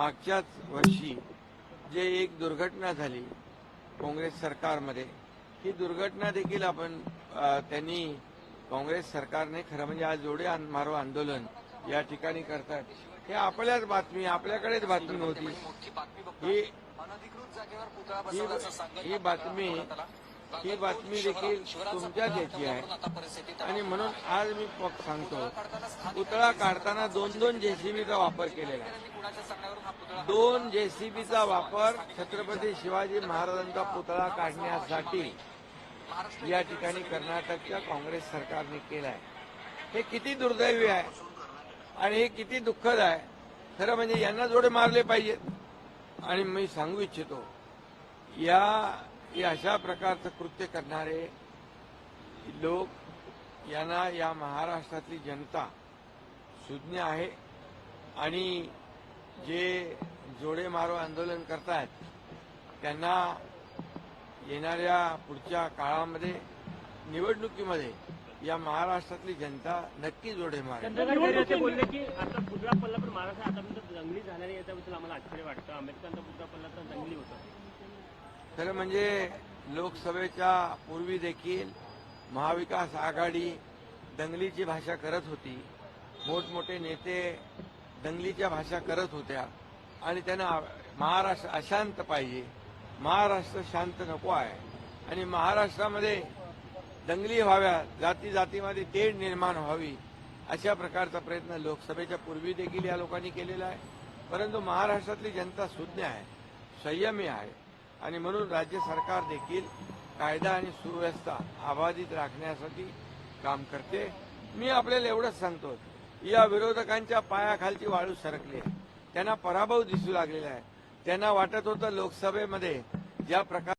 मागच्याच वर्षी जे एक दुर्घटना झाली काँग्रेस सरकारमध्ये ही दुर्घटना देखील आपण त्यांनी काँग्रेस सरकारने खरं म्हणजे आज जोडे मारो आंदोलन या ठिकाणी करतात. हे आपल्याच बातमी आपल्याकडेच बातमी नव्हती ही ही- ही बातमी ही बातमी देखील तुमच्या याची आहे. आणि म्हणून आज मी प- सांगतो पुतळा काढताना दोन दोन जेसीबीचा वापर केलेला आहे. दोन जेसीबीचा वापर छत्रपती शिवाजी महाराजांचा पुतळा काढण्यासाठी या ठिकाणी कर्नाटकच्या काँग्रेस सरकारने केलाय. हे किती दुर्दैवी आहे आणि हे किती दुःखद आहे. खरं म्हणजे यांना जोडे मारले पाहिजेत. आणि मी सांगू इच्छितो या की अशा प्रकारचं कृत्य करणारे लोक यांना या महाराष्ट्रातली जनता सुज्ञ आहे आणि जे जोडे मारो आंदोलन करतायत त्यांना येणाऱ्या पुढच्या काळामध्ये निवडणुकीमध्ये या महाराष्ट्रातली जनता नक्की जोडे मारेल. बोलले की आता पुतळा पल्ला पण महाराष्ट्र आतापर्यंत जंगली झाल्याने याच्याबद्दल आम्हाला आश्चर्य वाटतं. आंबेडकरांचा पुतळा पल्ला तर जंगली होता. खरं म्हणजे लोकसभेच्या पूर्वी देखील महाविकास आघाडी दंगलीची भाषा करत होती. मोठमोठे नेते दंगलीच्या भाषा करत होत्या. आणि त्यांना महाराष्ट्र अशांत पाहिजे. महाराष्ट्र शांत नको आहे. आणि महाराष्ट्रामध्ये दंगली व्हाव्या जाती जातीमध्ये तेढ निर्माण व्हावी अशा प्रकारचा प्रयत्न लोकसभेच्या पूर्वी देखील या लोकांनी केलेला आहे. परंतु महाराष्ट्रातली जनता सुज्ञ आहे संयमी आहे. आणि म्हणून राज्य सरकार देखील कायदा आणि सुव्यवस्था अबाधित राखण्यासाठी काम करते. मी आपल्याला एवढंच सांगतो या विरोधकांच्या पायाखालची वाळू सरकली आहे. त्यांना पराभव दिसू लागलेला आहे. त्यांना वाटत होतं लोकसभेमध्ये ज्या प्रकार